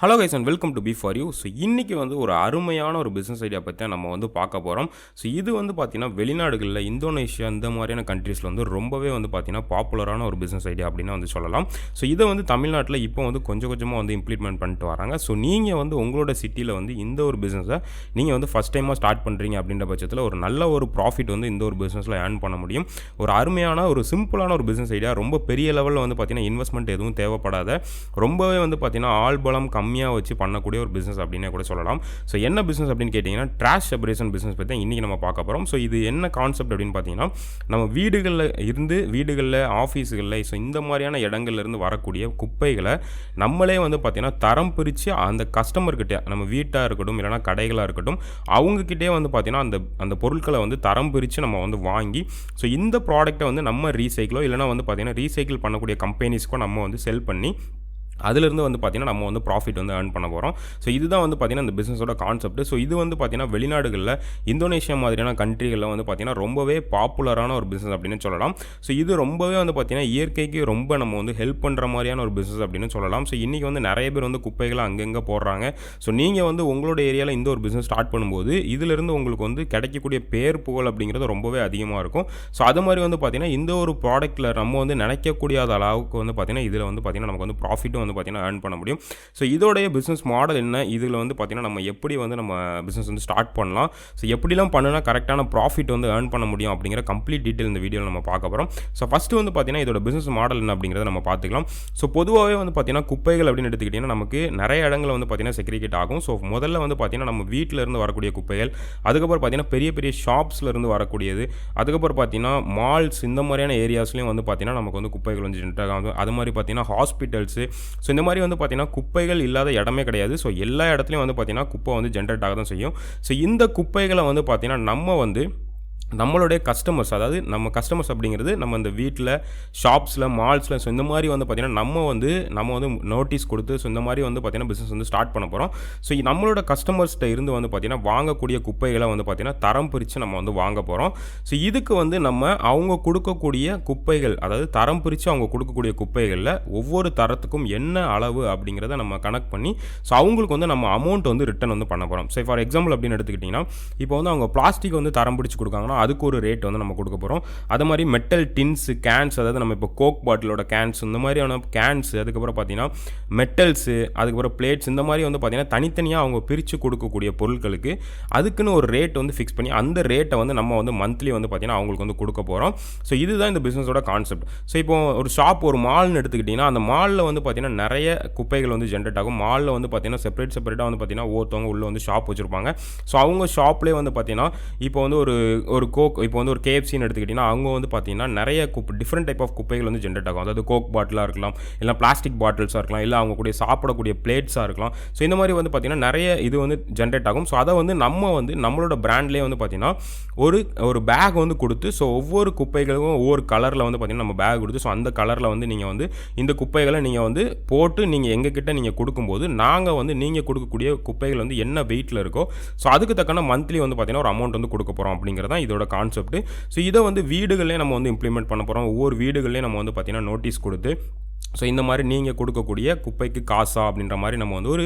Hello guys and welcome to B for you so இன்றைக்கி வந்து ஒரு அருமையான ஒரு பிஸ்னஸ் ஐடியா பற்றி நம்ம வந்து பார்க்க போகிறோம் ஸோ இது வந்து பார்த்திங்கன்னா வெளிநாடுகளில் இந்தோனேஷியா இந்த மாதிரியான கண்ட்ரீஸில் வந்து ரொம்பவே வந்து பார்த்திங்கன்னா பாப்புலரான ஒரு பிஸ்னஸ் ஐடியா அப்படின்னு வந்து சொல்லலாம். ஸோ இதை வந்து தமிழ்நாட்டில் இப்போ வந்து கொஞ்சம் கொஞ்சமாக வந்து இம்ப்ளிமெண்ட் பண்ணிட்டு வராங்க. ஸோ நீங்கள் வந்து உங்களோட சிட்டியில் வந்து இந்த ஒரு பிஸ்னஸை நீங்கள் வந்து ஃபஸ்ட் டைமாக ஸ்டார்ட் பண்ணுறீங்க அப்படின்ற பட்சத்தில் ஒரு நல்ல ஒரு ப்ராஃபிட் வந்து இந்த ஒரு பிஸ்னஸில் ஏர்ன் பண்ண முடியும். ஒரு அருமையான ஒரு சிம்பிளான ஒரு பிஸ்னஸ் ஐடியா ரொம்ப பெரிய லெவலில் வந்து பார்த்திங்கன்னா இன்வெஸ்ட்மெண்ட் எதுவும் தேவைப்படாத. ரொம்பவே வந்து பார்த்திங்கன்னா ஆள் பலம் கம்மியாக வச்சு பண்ணக்கூடிய ஒரு பிஸ்னஸ் அப்படின்னே கூட சொல்லலாம். ஸோ என்ன பிஸ்னஸ் அப்படின்னு கேட்டிங்கன்னா ட்ராஷ் செப்பரேஷன் பிஸ்னஸ் பற்றி தான் இன்றைக்கி நம்ம பார்க்க போகிறோம் ஸோ இது என்ன கான்செப்ட் அப்படின்னு பார்த்தீங்கன்னா நம்ம வீடுகளில் இருந்து வீடுகளில் ஆஃபீஸுகளில் ஸோ இந்த மாதிரியான இடங்கள்லேருந்து வரக்கூடிய குப்பைகளை நம்மளே வந்து பார்த்திங்கன்னா தரம் பிரித்து அந்த கஸ்டமர்கிட்ட நம்ம வீட்டாக இருக்கட்டும் இல்லைனா கடைகளாக இருக்கட்டும் அவங்கக்கிட்டே வந்து பார்த்திங்கன்னா அந்த அந்த பொருட்களை வந்து தரம் பிரித்து நம்ம வந்து வாங்கி ஸோ இந்த ப்ராடக்ட்டை வந்து நம்ம ரீசைக்கிளோ இல்லைனா வந்து பார்த்திங்கன்னா ரீசைக்கிள் பண்ணக்கூடிய கம்பெனிஸ்க்கோ நம்ம வந்து செல் பண்ணி அதிலிருந்து வந்து பார்த்திங்கன்னா நம்ம வந்து ப்ராஃபிட் வந்து ஏர்ன் பண்ண போகிறோம் ஸோ இதுதான் வந்து பார்த்திங்கன்னா இந்த பிஸ்னஸோட கான்செப்ட் ஸோ இது வந்து பார்த்திங்கன்னா வெளிநாடுகளில் இந்தோனேஷியா மாதிரியான கண்ட்ரிகளில் வந்து பார்த்திங்கன்னா ரொம்பவே பாப்புலரான ஒரு பிஸ்னஸ் அப்படின்னு சொல்லலாம். ஸோ இது ரொம்பவே வந்து பார்த்திங்கன்னா இயற்கைக்கு ரொம்ப நம்ம வந்து ஹெல்ப் பண்ணுற மாதிரியான ஒரு பிஸ்னஸ் அப்படின்னு சொல்லலாம். ஸோ இன்றைக்கி வந்து நிறைய பேர் வந்து குப்பைகளை அங்கங்கே போடுறாங்க. ஸோ நீங்கள் வந்து உங்களோட ஏரியாவில் இந்த ஒரு பிஸ்னஸ் ஸ்டார்ட் பண்ணும்போது இதிலிருந்து உங்களுக்கு வந்து கிடைக்கக்கூடிய பேர் புகழ் அப்படிங்கிறது ரொம்பவே அதிகமாக இருக்கும். ஸோ அது மாதிரி வந்து பார்த்திங்கன்னா இந்த ஒரு ப்ராடக்ட்டில் நம்ம வந்து நினைக்கக்கூடிய அளவுக்கு வந்து பார்த்திங்கன்னா இதில் வந்து பார்த்திங்கன்னா நமக்கு வந்து ப்ராஃபிட்டும் வந்து பார்த்திங்கன்னா ஏர்ன் பண்ண முடியும். ஸோ இதோடைய பிஸ்னஸ் மாடல் என்ன? இதில் வந்து பார்த்திங்கன்னா நம்ம எப்படி வந்து நம்ம பிஸ்னஸ் வந்து ஸ்டார்ட் பண்ணலாம்? ஸோ எப்படிலாம் பண்ணுனா கரெக்டான ப்ராஃபிட் வந்து ஏர்ன் பண்ண முடியும் அப்படிங்கிற கம்ப்ளீட் டீட்டெயில் இந்த வீடியோவில் நம்ம பார்க்க போகிறோம் ஸோ ஃபஸ்ட்டு வந்து பார்த்திங்கன்னா இதோட பிஸ்னஸ் மாடல் என்ன அப்படிங்கிறத நம்ம பார்த்துக்கலாம். ஸோ பொதுவாகவே வந்து பார்த்திங்கன்னா குப்பைகள் அப்படின்னு எடுத்துக்கிட்டிங்கன்னா நமக்கு நிறைய இடங்களில் வந்து பார்த்திங்கன்னா செக்ரிகேட் ஆகும். ஸோ முதல்ல வந்து பார்த்திங்கன்னா நம்ம வீட்டில் இருந்து வரக்கூடிய குப்பைகள் அதுக்கப்புறம் பார்த்திங்கன்னா பெரிய பெரிய ஷாப்ஸில் இருந்து வரக்கூடியது அதுக்கப்புறம் பார்த்திங்கன்னா மால்ஸ் இந்த மாதிரியான ஏரியாஸ்லையும் வந்து பார்த்திங்கன்னா நமக்கு வந்து குப்பைகள் வந்து ஜென்ரேட் ஆகும் அது மாதிரி பார்த்திங்கன்னா ஹாஸ்பிட்டல்ஸு ஸோ இந்த மாதிரி வந்து பார்த்திங்கன்னா குப்பைகள் இல்லாத இடமே கிடையாது. ஸோ எல்லா இடத்துலையும் வந்து பார்த்திங்கன்னா குப்பை வந்து ஜென்ரேட் ஆக தான் செய்யும். ஸோ இந்த குப்பைகளை வந்து பார்த்திங்கன்னா நம்ம வந்து நம்மளுடைய கஸ்டமர்ஸ் அதாவது நம்ம கஸ்டமர்ஸ் அப்படிங்கிறது நம்ம இந்த வீட்டில் ஷாப்ஸில் மால்ஸில் ஸோ இந்த மாதிரி வந்து பார்த்திங்கன்னா நம்ம வந்து நம்ம வந்து நோட்டீஸ் கொடுத்து ஸோ இந்த மாதிரி வந்து பார்த்திங்கன்னா பிஸ்னஸ் வந்து ஸ்டார்ட் பண்ண போகிறோம் ஸோ நம்மளோட கஸ்டமர்ஸ்கிட்ட இருந்து வந்து பார்த்திங்கன்னா வாங்கக்கூடிய குப்பைகளை வந்து பார்த்திங்கன்னா தரம் பிரித்து நம்ம வந்து வாங்க போகிறோம் ஸோ இதுக்கு வந்து நம்ம அவங்க கொடுக்கக்கூடிய குப்பைகள் அதாவது தரம் பிரித்து அவங்க கொடுக்கக்கூடிய குப்பைகளில் ஒவ்வொரு தரத்துக்கும் என்ன அளவு அப்படிங்கிறத நம்ம கனெக்ட் பண்ணி ஸோ அவங்களுக்கு வந்து நம்ம அமௌண்ட் வந்து ரிட்டன் வந்து பண்ண போகிறோம் ஸோ ஃபார் எக்ஸாம்பிள் அப்படின்னு எடுத்துக்கிட்டிங்கன்னா இப்போ வந்து அவங்க பிளாஸ்டிக் வந்து தரம் பிடிச்சி கொடுக்காங்கன்னா அதுக்கு ஒரு ரேட் வந்து நம்ம கொடுக்க போகிறோம் அது மாதிரி மெட்டல் டின்ஸ் கேன்ஸ் அதாவது நம்ம இப்போ கோக் பாட்டிலோட கேன்ஸ் இந்த மாதிரியான கேன்ஸ் அதுக்கப்புறம் பார்த்தீங்கன்னா மெட்டல்ஸு அதுக்கப்புறம் பிளேட்ஸ் இந்த மாதிரி வந்து பார்த்திங்கன்னா தனித்தனியாக அவங்க பிரித்து கொடுக்கக்கூடிய பொருட்களுக்கு அதுக்குன்னு ஒரு ரேட் வந்து ஃபிக்ஸ் பண்ணி அந்த ரேட்டை வந்து நம்ம வந்து மந்த்லி வந்து பார்த்திங்கன்னா அவங்களுக்கு வந்து கொடுக்க போகிறோம் ஸோ இதுதான் இந்த பிஸ்னஸோட கான்செப்ட் ஸோ இப்போ ஒரு ஷாப் ஒரு மால்னு எடுத்துக்கிட்டிங்கன்னா அந்த மாலில் வந்து பார்த்திங்கன்னா நிறைய குப்பைகள் வந்து ஜென்ரேட் ஆகும். மாலில் வந்து பார்த்திங்கன்னா செப்பரேட் செப்பரேட்டாக வந்து பார்த்திங்கன்னா ஒருத்தவங்க உள்ளே வந்து ஷாப் வச்சுருப்பாங்க. ஸோ அவங்க ஷாப்லேயே வந்து பார்த்திங்கன்னா இப்போ வந்து ஒரு ஒரு கோக் இப்போ வந்து ஒரு கேஎஃப்சின்னு எடுத்துக்கிட்டிங்கன்னா அவங்க வந்து பார்த்தீங்கன்னா நிறைய குப்பை டிஃப்ரெண்ட் டைப் ஆஃப் குப்பைகள் வந்து ஜென்ரேட் ஆகும். அதாவது கோக் பாட்டிலாக இருக்கலாம் இல்லை பிளாஸ்டிக் பாட்டில்ஸாக இருக்கலாம் இல்லை அவங்க கூட சாப்பிடக்கூடிய பிளேட்ஸாக இருக்கலாம். ஸோ இந்த மாதிரி வந்து பார்த்திங்கன்னா நிறைய இது வந்து ஜென்ரேட் ஆகும். ஸோ அதை வந்து நம்ம வந்து நம்மளோட பிராண்ட்லேயே வந்து பார்த்திங்கன்னா ஒரு ஒரு பேக் வந்து கொடுத்து ஸோ ஒவ்வொரு குப்பைகளுக்கும் ஒவ்வொரு கலரில் வந்து பார்த்திங்கன்னா நம்ம பேக் கொடுத்து ஸோ அந்த கலரில் வந்து நீங்கள் வந்து இந்த குப்பைகளை நீங்கள் வந்து போட்டு நீங்கள் எங்ககிட்ட நீங்கள் கொடுக்கும்போது நாங்கள் வந்து நீங்கள் கொடுக்கக்கூடிய குப்பைகள் வந்து என்ன வெயிட்டில் இருக்கோ ஸோ அதுக்கு தக்கன மந்த்லி வந்து பார்த்திங்கன்னா ஒரு அமௌண்ட் வந்து கொடுக்க போகிறோம் அப்படிங்கிறது தான் இதோட கான்செப்ட் ஸோ இதை வந்து வீடுகளே நம்ம வந்து இம்ப்ளிமெண்ட் பண்ண போகிறோம் ஒவ்வொரு வீடுகள்லேயும் நம்ம வந்து பார்த்திங்கன்னா நோட்டீஸ் கொடுத்து ஸோ இந்த மாதிரி நீங்கள் கொடுக்கக்கூடிய குப்பைக்கு காசா அப்படின்ற மாதிரி நம்ம வந்து ஒரு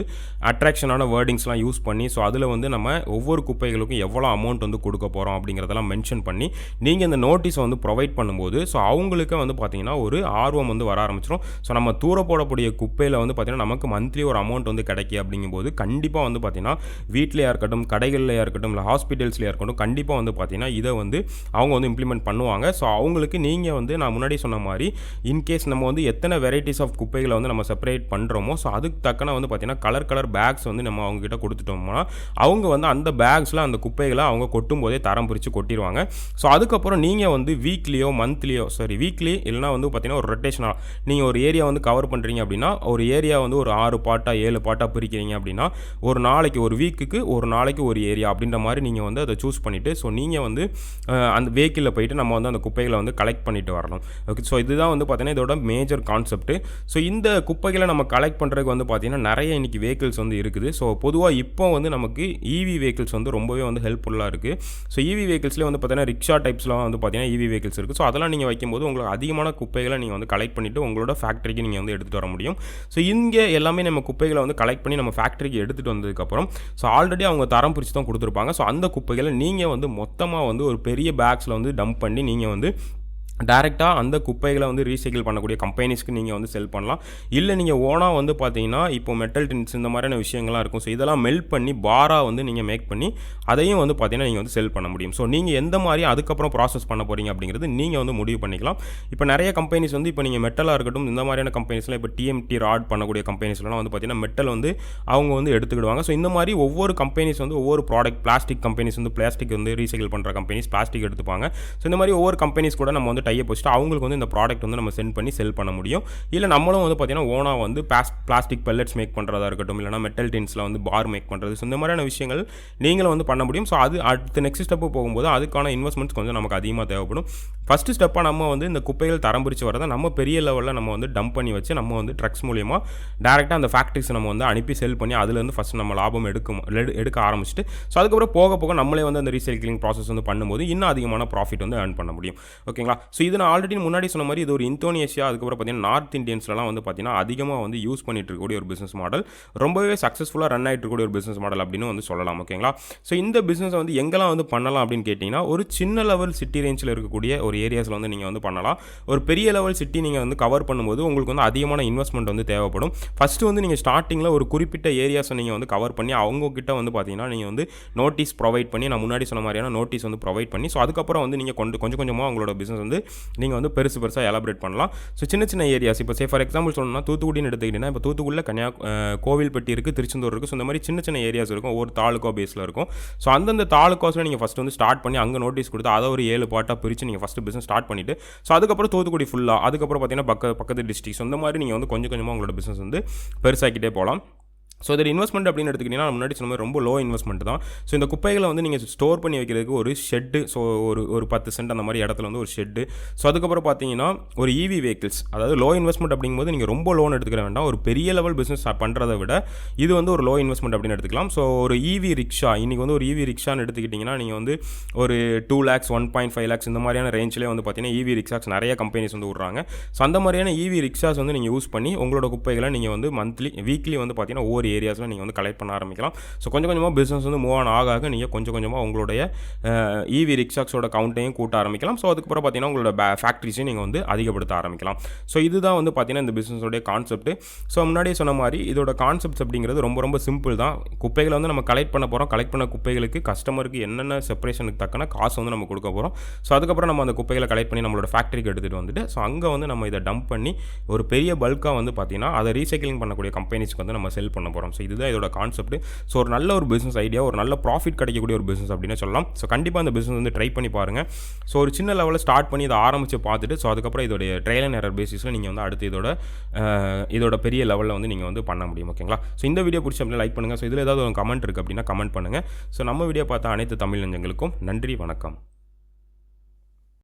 அட்ராக்ஷனான வேர்டிங்ஸ்லாம் யூஸ் பண்ணி ஸோ அதில் வந்து நம்ம ஒவ்வொரு குப்பைகளுக்கும் எவ்வளோ அமௌண்ட் வந்து கொடுக்க போகிறோம் அப்படிங்கிறதெல்லாம் மென்ஷன் பண்ணி நீங்கள் இந்த நோட்டீஸை வந்து ப்ரொவைட் பண்ணும்போது ஸோ அவங்களுக்கு வந்து பார்த்திங்கன்னா ஒரு ஆர்வம் வந்து வர ஆரம்பிச்சிடும் ஸோ நம்ம தூர போடக்கூடிய குப்பையில் வந்து பார்த்திங்கன்னா நமக்கு மந்த்லி ஒரு அமௌண்ட் வந்து கிடைக்கி அப்படிங்கும்போது கண்டிப்பாக வந்து பார்த்திங்கன்னா வீட்லேயா இருக்கட்டும் கடைகள்லையா இருக்கட்டும் இல்லை ஹாஸ்பிட்டல்ஸ்லையா இருக்கட்டும் கண்டிப்பாக வந்து பார்த்திங்கன்னா இதை வந்து அவங்க வந்து இம்ப்ளிமெண்ட் பண்ணுவாங்க. ஸோ அவங்களுக்கு நீங்கள் வந்து நான் முன்னாடி சொன்ன மாதிரி இன்கேஸ் நம்ம வந்து எத்தனை வெரைட்டிஸ் ஆஃப் குப்பைகளை வந்து நம்ம செப்பரேட் பண்ணுறோமோ ஸோ அதுக்கு தக்கன வந்து பார்த்திங்கன்னா கலர் கலர் பேக்ஸ் வந்து நம்ம அவங்ககிட்ட கொடுத்துட்டோம்னா அவங்க வந்து அந்த பேக்ஸில் அந்த குப்பைகளை அவங்க கொட்டும் போதே தரம் பிரித்து கொட்டிடுவாங்க ஸோ அதுக்கப்புறம் நீங்கள் வந்து வீக்லியோ மந்த்லியோ சாரி வீக்லி இல்லைனா வந்து பார்த்திங்கன்னா ஒரு ரொட்டேஷனாக நீங்கள் ஒரு ஏரியா வந்து கவர் பண்ணுறீங்க அப்படின்னா ஒரு ஏரியா வந்து ஒரு ஆறு பாட்டாக ஏழு பாட்டாக பிரிக்கிறீங்க அப்படின்னா ஒரு நாளைக்கு ஒரு வீக்குக்கு ஒரு நாளைக்கு ஒரு ஏரியா அப்படின்ற மாதிரி நீங்கள் வந்து அதை சூஸ் பண்ணிவிட்டு ஸோ நீங்கள் வந்து அந்த வெஹிக்கிளில் போயிட்டு நம்ம வந்து அந்த குப்பைகளை வந்து கலெக்ட் பண்ணிட்டு வரணும். ஓகே ஸோ இதுதான் வந்து பார்த்தீங்கன்னா இதோட மேஜர் கான்செப்ட் கான்செப்ட்டு ஸோ இந்த குப்பைகளை நம்ம கலெக்ட் பண்ணுறதுக்கு வந்து பார்த்திங்கன்னா நிறைய இன்றைக்கி வெஹிக்கிள்ஸ் வந்து இருக்குது. ஸோ பொதுவாக இப்போ வந்து நமக்கு இவி வெஹிக்கிள்ஸ் வந்து ரொம்பவே வந்து ஹெல்ப்ஃபுல்லாக இருக்குது ஸோ இவி வெஹிக்கிள்ஸ்லேயே வந்து பார்த்திங்கன்னா ரிக்ஷா டைப்ஸ்லாம் வந்து பார்த்திங்கன்னா இவி வெஹிக்கிள்ஸ் இருக்குது ஸோ அதெல்லாம் நீங்கள் வைக்கும்போது உங்களுக்கு அதிகமான குப்பைகளை நீங்கள் வந்து கலெக்ட் பண்ணிவிட்டு உங்களோட ஃபேக்ட்ரிக்கு நீங்கள் வந்து எடுத்துகிட்டு வர முடியும். ஸோ இங்கே எல்லாமே நம்ம குப்பைகளை வந்து கலெக்ட் பண்ணி நம்ம ஃபேக்ட்ரிக்கு எடுத்துகிட்டு வந்ததுக்கப்புறம் ஸோ ஆல்ரெடி அவங்க தரம் பிரித்து தான் கொடுத்துருப்பாங்க. ஸோ அந்த குப்பைகளை நீங்கள் வந்து மொத்தமாக வந்து ஒரு பெரிய பேக்ஸில் வந்து டம்ப் பண்ணி நீங்கள் வந்து டேரெக்டாக அந்த குப்பைகளை வந்து ரீசைக்கிள் பண்ணக்கூடிய கம்பெனிஸ்க்கு நீங்கள் வந்து செல் பண்ணலாம். இல்லை நீங்கள் ஓனாக வந்து பார்த்தீங்கன்னா இப்போ மெட்டல் டின்ஸ் இந்த மாதிரியான விஷயங்கள்லாம் இருக்கும். ஸோ இதெல்லாம் மெல்ட் பண்ணி பாராக வந்து நீங்கள் மேக் பண்ணி அதையும் வந்து பார்த்தீங்கன்னா நீங்கள் வந்து செல் பண்ண முடியும். ஸோ நீங்கள் எந்த மாதிரி அதுக்கப்புறம் ப்ராசஸ் பண்ண போகிறீங்க அப்படிங்கிறது நீங்கள் வந்து முடிவு பண்ணிக்கலாம். இப்போ நிறைய கம்பெனிஸ் வந்து இப்போ நீங்கள் மெட்டலாக இருக்கட்டும் இந்த மாதிரியான கம்பெனிஸ்லாம் இப்போ டிஎம்டி ராட் பண்ணக்கூடிய கம்பெனிஸ்லாம் வந்து பார்த்தீங்கன்னா மெட்டல் வந்து அவங்க வந்து எடுத்துக்கிடுவாங்க. ஸோ இந்த மாதிரி ஒவ்வொரு கம்பெனிஸ் வந்து ஒவ்வொரு ப்ராடக்ட் பிளாஸ்டிக் கம்பெனிஸ் வந்து பிளாஸ்டிக் வந்து ரீசைக்கிள் பண்ணுற கம்பெனிஸ் பிளாஸ்டிக் எடுத்துப்பாங்க. ஸோ இந்த மாதிரி ஒவ்வொரு கம்பெனிஸ் கூட நம்ம வந்து டைப் வச்சுட்டு அவங்களுக்கு வந்து இந்த ப்ராடக்ட் வந்து நம்ம சென்ட் பண்ணி செல் பண்ண முடியும். இல்லை நம்மளும் வந்து பார்த்தீங்கன்னா ஓனாக வந்து பாஸ் பிளாஸ்டிக் பெல்லட்ஸ் மேக் பண்ணுறதா இருக்கட்டும் இல்லைனா மெட்டல் டின்ஸில் வந்து பார் மேக் பண்ணுறது ஸோ இந்த மாதிரியான விஷயங்கள் நீங்களும் வந்து பண்ண முடியும். ஸோ அது அடுத்த நெக்ஸ்ட் ஸ்டெப்பு போகும்போது அதுக்கான இன்வெஸ்ட்மெண்ட்ஸ் கொஞ்சம் நமக்கு அதிகமாக தேவைப்படும். ஃபஸ்ட்டு ஸ்டெப்பாக நம்ம வந்து இந்த குப்பைகள் தரம் பிரித்து வரதை நம்ம பெரிய லெவலில் நம்ம வந்து டம்ப் பண்ணி வச்சு நம்ம வந்து ட்ரக்ஸ் மூலியமாக டேரெக்டாக அந்த ஃபேக்ட்ரிஸ் நம்ம வந்து அனுப்பி செல் பண்ணி அதுலேருந்து ஃபஸ்ட் நம்ம லாபம் எடுக்கும் எடுக்க ஆரம்பிச்சிட்டு ஸோ அதுக்கப்புறம் போக போக நம்மளே வந்து அந்த ரீசைக்கிளிங் ப்ராசஸ் வந்து பண்ணும்போது இன்னும் அதிகமான ப்ராஃபிட் வந்து ஏர்ன் பண்ண முடியும். ஓகேங்களா ஸோ இது நான் ஆல்ரெடி முன்னாடி சொன்ன மாதிரி இது ஒரு இந்தோனேஷியா அதுக்கப்புறம் பார்த்தீங்கன்னா நார்த் இந்தியன்ஸ்லாம் வந்து பார்த்தீங்கன்னா அதிகமாக வந்து யூஸ் பண்ணிட்டு இருக்கக்கூடிய ஒரு பிஸ்னஸ் மாடல் ரொம்பவே சக்ஸஸ்ஃபுல்லாக ரன் ஆகிட்டு இருக்கக்கூடிய ஒரு பிஸ்னஸ் மாடல் அப்படின்னு வந்து சொல்லலாம் ஓகேங்களா ஸோ இந்த பிஸ்னஸை வந்து எங்கெல்லாம் வந்து பண்ணலாம் அப்படின்னு கேட்டிங்கன்னா ஒரு சின்ன லெவல் சிட்டி ரேஞ்சில் இருக்கக்கூடிய ஒரு ஏரியாஸில் வந்து நீங்கள் வந்து பண்ணலாம். ஒரு பெரிய லெவல் சிட்டி நீங்கள் வந்து கவர் பண்ணும்போது உங்களுக்கு வந்து அதிகமான இன்வெஸ்ட்மெண்ட் வந்து தேவைப்படும். ஃபஸ்ட்டு வந்து நீங்கள் ஸ்டார்டிங்கில் ஒரு குறிப்பிட்ட ஏரியாஸை நீங்கள் வந்து கவர் பண்ணி அவங்கக்கிட்ட வந்து பார்த்தீங்கன்னா நீங்கள் வந்து நோட்டீஸ் ப்ரொவைட் பண்ணி நான் முன்னாடி சொன்ன மாதிரியான நோட்டீஸ் வந்து ப்ரொவைட் பண்ணி ஸோ அதுக்கப்புறம் வந்து நீங்கள் கொண்டு கொஞ்சம் கொஞ்சமாக உங்களோட பிஸ்னஸ் வந்து நீங்கள் வந்து பெருசு பெருசாக எலாபரேட் பண்ணலாம். ஸோ சின்ன சின்ன ஏரியாஸ் இப்போ சே ஃபார் எக்ஸாம்பிள் சொல்லணும்னா தூத்துக்குடின்னு எடுத்துக்கிட்டிங்கன்னா இப்போ தூத்துக்குடியில் கன்னியா கோவில்பட்டி இருக்குது திருச்செந்தூர் இருக்குது ஸோ இந்த மாதிரி சின்ன சின்ன ஏரியாஸ் இருக்கும். ஒவ்வொரு தாலுக்கா பேஸில் இருக்கும். ஸோ அந்தந்த தாலுக்காஸில் நீங்கள் ஃபஸ்ட் வந்து ஸ்டார்ட் பண்ணி அங்கே நோட்டீஸ் கொடுத்து அதை ஒரு ஏழு பாட்டாக பிரித்து நீங்கள் ஃபஸ்ட்டு பிஸ்னஸ் ஸ்டார்ட் பண்ணிவிட்டு ஸோ அதுக்கப்புறம் தூத்துக்குடி ஃபுல்லாக அதுக்கப்புறம் பார்த்தீங்கன்னா பக்க பக்கத்து டிஸ்ட்ரிக்ஸ் இந்த மாதிரி நீங்கள் வந்து கொஞ்சம் கொஞ்சமாக உங்களோட பிஸ்னஸ் வந்து பெருசாக்கிட்டே போகலாம். ஸோ இதில் இன்வெஸ்ட்மெண்ட் அப்படின்னு எடுத்துக்கிட்டிங்கன்னா முன்னாடி சொன்ன மாதிரி ரொம்ப லோ இன்வெஸ்ட்மெண்ட் தான். ஸோ இந்த குப்பைகளை வந்து நீங்கள் ஸ்டோர் பண்ணி வைக்கிறதுக்கு ஒரு ஷெட்டு ஸோ ஒரு ஒரு பத்து சென்ட் அந்த மாதிரி இடத்துல வந்து ஒரு ஷெட்டு ஸோ அதுக்கப்புறம் பார்த்தீங்கன்னா ஒரு இவி வெஹிக்கிள்ஸ் அதாவது லோ இன்வெஸ்ட்மெண்ட் அப்படிங்கும்போது நீங்கள் ரொம்ப லோன் எடுத்துக்கிற வேண்டாம். ஒரு பெரிய லெவல் பிஸ்னஸ் பண்ணுறதை விட இது வந்து ஒரு லோ இன்வெஸ்ட்மெண்ட் அப்படின்னு எடுத்துக்கலாம். ஸோ ஒரு இவி ரிக்ஷா இன்றைக்கி வந்து ஒரு இவி ரிக்ஷான்னு எடுத்துக்கிட்டிங்கன்னா நீங்கள் வந்து ஒரு two lakhs one point five lakhs இந்த மாதிரியான ரேஞ்சிலே வந்து பார்த்தீங்கன்னா இவி ரிக்ஷாஸ் நிறைய கம்பெனிஸ் வந்து விட்றாங்க. ஸோ அந்த மாதிரியான இவி ரிக்ஷாஸ் வந்து நீங்கள் யூஸ் பண்ணி உங்களோட குப்பைகளை நீங்கள் வந்து மந்த்லி வீக்லி வந்து பார்த்தீங்கன்னா ஒவ்வொரு ஏரியாஸில் நீங்கள் வந்து கலெக்ட் பண்ண ஆரம்பிக்கலாம். ஸோ கொஞ்சம் கொஞ்சமாக பிஸ்னஸ் வந்து மூவ் ஆன் ஆக ஆக நீங்கள் கொஞ்சம் கொஞ்சமாக உங்களுடைய இவி ரிக்ஷாக்ஸோட கவுண்ட்டையும் கூட்ட ஆரம்பிக்கலாம். ஸோ அதுக்கப்புறம் பார்த்தீங்கன்னா உங்களோட பே ஃபேக்ட்ரிஸையும் நீங்கள் வந்து அதிகப்படுத்த ஆரம்பிக்கலாம். ஸோ இதுதான் வந்து பார்த்தீங்கன்னா இந்த பிஸ்னஸோடைய கான்செப்ட் ஸோ முன்னாடியே சொன்ன மாதிரி இதோட கான்செப்ட்ஸ் அப்படிங்கிறது ரொம்ப ரொம்ப சிம்பிள் தான். குப்பைகளை வந்து நம்ம கலெக்ட் பண்ண போகிறோம் கலெக்ட் பண்ண குப்பைகளுக்கு கஸ்டமருக்கு என்னென்ன செப்பரேஷனுக்கு தக்கன காசு வந்து நம்ம கொடுக்க போகிறோம் ஸோ அதுக்கப்புறம் நம்ம அந்த குப்பைகளை கலெக்ட் பண்ணி நம்மளோட ஃபேக்ட்ரிக்கு எடுத்துகிட்டு வந்துட்டு ஸோ அங்கே வந்து நம்ம இதை டம்ப் பண்ணி ஒரு பெரிய பல்காக வந்து பார்த்தீங்கன்னா அதை ரீசைக்கிளிங் பண்ணக்கூடிய கம்பெனிஸ்க்கு வந்து நம்ம செல் பண்ண போகிறோம் ஸோ இதுதான் இதோட கான்செப்ட் ஸோ ஒரு நல்ல ஒரு பிஸ்னஸ் ஐடியா ஒரு நல்ல ப்ராஃபிட் கிடைக்கக்கூடிய ஒரு பிஸ்னஸ் அப்படின்னு சொல்லலாம். ஸோ கண்டிப்பாக அந்த பிஸ்னஸ் வந்து ட்ரை பண்ணி பாருங்கள் ஸோ ஒரு சின்ன லெவலில் ஸ்டார்ட் பண்ணி இதை ஆரம்பித்து பார்த்துட்டு ஸோ அதுக்கப்புறம் இதோடைய ட்ரையல் அண்ட் எரர் பேசிஸில் நீங்கள் வந்து அடுத்து இதோட இதோட பெரிய லெவலில் வந்து நீங்கள் வந்து பண்ண முடியும் ஓகேங்களா ஸோ இந்த வீடியோ பிடிச்ச அப்படின்னா லைக் பண்ணுங்கள் ஸோ இதில் ஏதாவது ஒரு கமெண்ட் இருக்குது அப்படின்னா கமெண்ட் பண்ணுங்கள் ஸோ நம்ம வீடியோ பார்த்த அனைத்து தமிழ் நெஞ்சங்களுக்கும் நன்றி வணக்கம்.